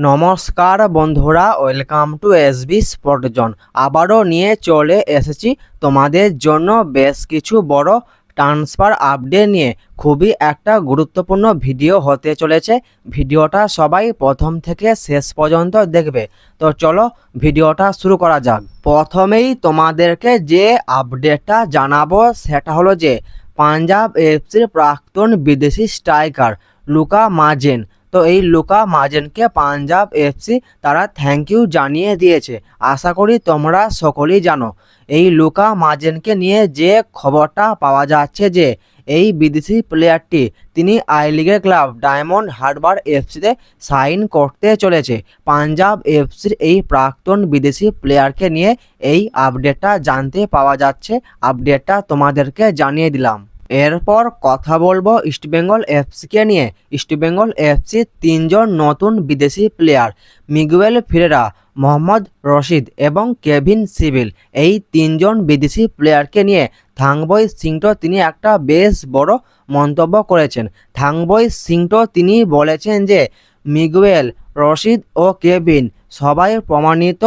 নমস্কার বন্ধুরা welcome to এস এসবি স্পটজন আবারও নিয়ে চলে এসেছি তোমাদের জন্য বেশ কিছু বড় ট্রান্সফার আপডেট নিয়ে। খুবই একটা গুরুত্বপূর্ণ ভিডিও হতে চলেছে। ভিডিওটা সবাই প্রথম থেকে শেষ পর্যন্ত দেখবে। তো চলো ভিডিওটা শুরু করা যাক। প্রথমেই তোমাদেরকে যে আপডেটটা জানাব, সেটা হলো যে পাঞ্জাব এফসির প্রাক্তন বিদেশি স্ট্রাইকার লুকা মাজেন তো এই লুকা মাজেনকে পাঞ্জাব এফসি তারা থ্যাংক ইউ জানিয়ে দিয়েছে। আশা করি তোমরা সকলেই জানো। এই লুকা মাজেনকে নিয়ে যে খবরটা পাওয়া যাচ্ছে যে এই বিদেশি প্লেয়ারটি তিনি আই লিগের ক্লাব ডায়মন্ড হারবার এফসিতে সাইন করতে চলেছে। পাঞ্জাব এফসির এই প্রাক্তন বিদেশি প্লেয়ারকে নিয়ে এই আপডেটটা জানতে পাওয়া যাচ্ছে। আপডেটটা তোমাদেরকে জানিয়ে দিলাম। এরপর কথা বলব ইস্টবেঙ্গল এফসিকে নিয়ে। ইস্টবেঙ্গল এফসির তিনজন নতুন বিদেশি player, Miguel Ferreira, Mohammad Rashid এবং কেভিন সিভিল। এই তিনজন বিদেশি প্লেয়ারকে নিয়ে থাংবই সিংটো তিনি একটা বেশ বড় মন্তব্য করেছেন। থাংবই সিংটো তিনি বলেছেন যে, মিগুয়েল, রশিদ ও কেভিন সবাই প্রমাণিত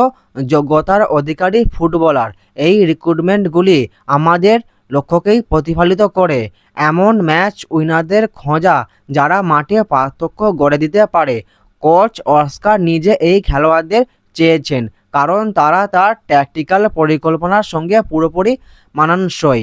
যোগ্যতার অধিকারী ফুটবলার। এই রিক্রুটমেন্টগুলি আমাদের লক্ষ্যকেই প্রতিফলিত করে। এমন ম্যাচ উইনারদের খোঁজা যারা মাঠে পার্থক্য গড়ে দিতে পারে। কোচ অস্কার নিজে এই খেলোয়াড়দের চেয়েছেন, কারণ তারা তার ট্যাকটিক্যাল পরিকল্পনার সঙ্গে পুরোপুরি মানানসই।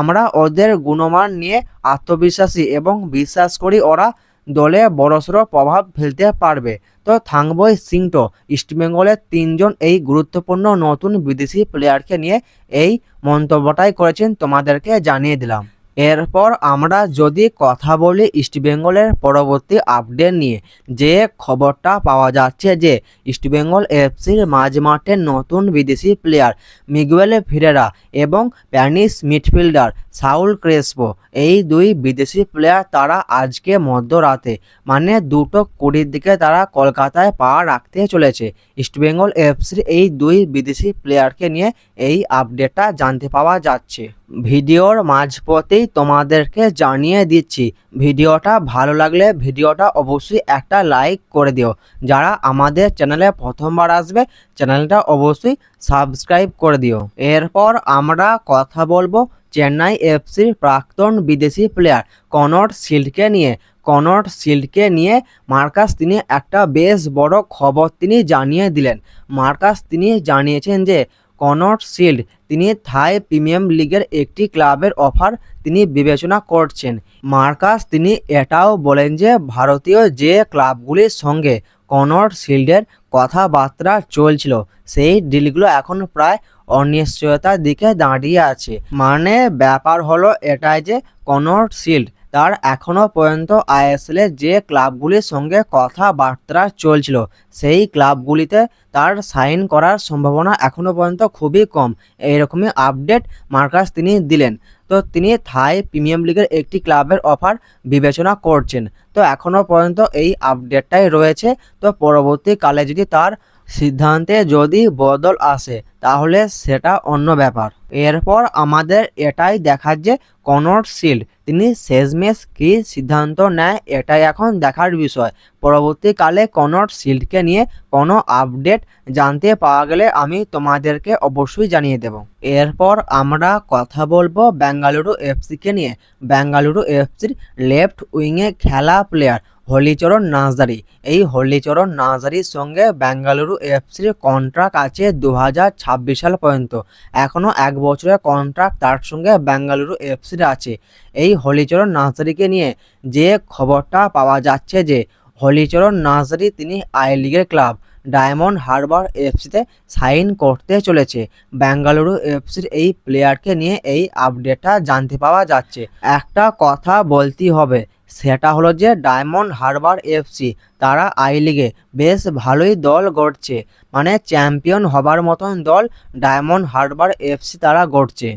আমরা ওদের গুণমান নিয়ে আত্মবিশ্বাসী এবং বিশ্বাস করি ওরা দলে বড়সড় প্রভাব ফেলতে পারবে। তো থাংবই সিংটো। ইস্টবেঙ্গলের তিনজন এই গুরুত্বপূর্ণ নতুন বিদেশি প্লেয়ারকে নিয়ে এই মন্তব্যটাই করেছেন তোমাদেরকে জানিয়ে দিলাম। এরপর আমরা যদি কথা বলি ইস্টবেঙ্গলের পরবর্তী আপডেট নিয়ে, যে খবরটা পাওয়া যাচ্ছে যে ইস্টবেঙ্গল এফসির মাঝমাঠের নতুন বিদেশি প্লেয়ার মিগুয়েল ফিরেরা এবং প্যানিস মিডফিল্ডার সাউল ক্রেসপো এই দুই বিদেশি প্লেয়ার তারা আজকে মধ্যরাতে মানে দুটো কুড়ির দিকে তারা কলকাতায় পা রাখতে চলেছে। ইস্টবেঙ্গল এফসির এই দুই বিদেশি প্লেয়ারকে নিয়ে এই আপডেটটা জানতে পাওয়া যাচ্ছে। ভিডিওর মাঝপথেই তোমাদেরকে জানিয়ে দিচ্ছি, ভিডিওটা ভালো লাগলে ভিডিওটা অবশ্যই একটা লাইক করে দিও। যারা আমাদের চ্যানেলে প্রথমবার আসবে, চ্যানেলটা অবশ্যই সাবস্ক্রাইব করে দিও। এরপর আমরা কথা বলব চেন্নাই এফসির প্রাক্তন বিদেশি প্লেয়ার কনট শিল্ডকে নিয়ে। কনট শিল্ডকে নিয়ে মার্কাস তিনি একটা বেশ বড় খবর তিনি জানিয়ে দিলেন। মার্কাস তিনি জানিয়েছেন যে কনট শিল্ড তিনি থাই প্রিমিয়াম লিগের একটি ক্লাবের অফার তিনি বিবেচনা করছেন। মার্কাস, তিনি এটাও বলেন যে ভারতীয় যে ক্লাবগুলির সঙ্গে কনট শিল্ডের কথাবার্তা চলছিল, সেই ডিলগুলো এখন প্রায় অনিশ্চয়তার দিকে দাঁড়িয়ে আছে। মানে ব্যাপার হলো এটাই যে কনট শিল্ড তার এখনও পর্যন্ত আইএসএলে যে ক্লাবগুলির সঙ্গে কথাবার্তা চলছিল, সেই ক্লাবগুলিতে তার সাইন করার সম্ভাবনা এখনও পর্যন্ত খুবই কম। এইরকমই আপডেট মার্কাস তিনি দিলেন। তো তিনি থাই প্রিমিয়াম লিগের একটি ক্লাবের অফার বিবেচনা করছেন। তো এখনও পর্যন্ত এই আপডেটটাই রয়েছে। তো পরবর্তীকালে যদি তার সিদ্ধান্তে যদি বদল আসে, তাহলে সেটা অন্য ব্যাপার। এরপর আমাদের এটাই দেখার যে কনট শিল্ড, তিনি শেষমেশ কী সিদ্ধান্ত নেয়, এটাই এখন দেখার বিষয়। পরবর্তীকালে কনট শিল্ডকে নিয়ে কোনো আপডেট জানতে পাওয়া গেলে আমি তোমাদেরকে অবশ্যই জানিয়ে দেব। এরপর আমরা কথা বলব বেঙ্গালুরু এফসিকে নিয়ে। বেঙ্গালুরু এফসির লেফট উইংয়ে খেলা প্লেয়ার হলিচরণ নাজদারি এই হলিচরণ নাজদারির সঙ্গে বেঙ্গালুরু এফসির কন্ট্রাক্ট আছে দু হাজার ছাব্বিশ সাল পর্যন্ত। এখনও এক বছরের কন্ট্রাক্ট তার সঙ্গে বেঙ্গালুরু এফসির আছে। এই হলিচরণ নাজদারিকে নিয়ে যে খবরটা পাওয়া যাচ্ছে যে হলিচরণ নাজদারি তিনি আই লিগের ক্লাব ডায়মন্ড হারবার এফসিতে সাইন করতে চলেছে। বেঙ্গালুরু এফসির এই প্লেয়ারকে নিয়ে এই আপডেটটা জানতে পাওয়া যাচ্ছে। একটা কথা বলতেই হবে সেটা হলো যে ডায়মন্ড হারবার এফসি, তারা আই লিগে বেশ ভালোই দল গড়ছে। মানে চ্যাম্পিয়ন হবার মতন দল ডায়মন্ড হারবার এফসি তারা গড়ছে।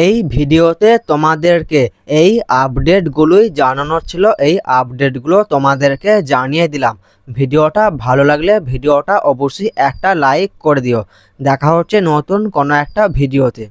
এই ভিডিওতে তোমাদেরকে এই আপডেটগুলোই জানানোর ছিল। এই আপডেটগুলো তোমাদেরকে জানিয়ে দিলাম। ভিডিওটা ভালো লাগলে ভিডিওটা অবশ্যই একটা লাইক করে দিও। দেখা হচ্ছে নতুন কোনো একটা ভিডিওতে।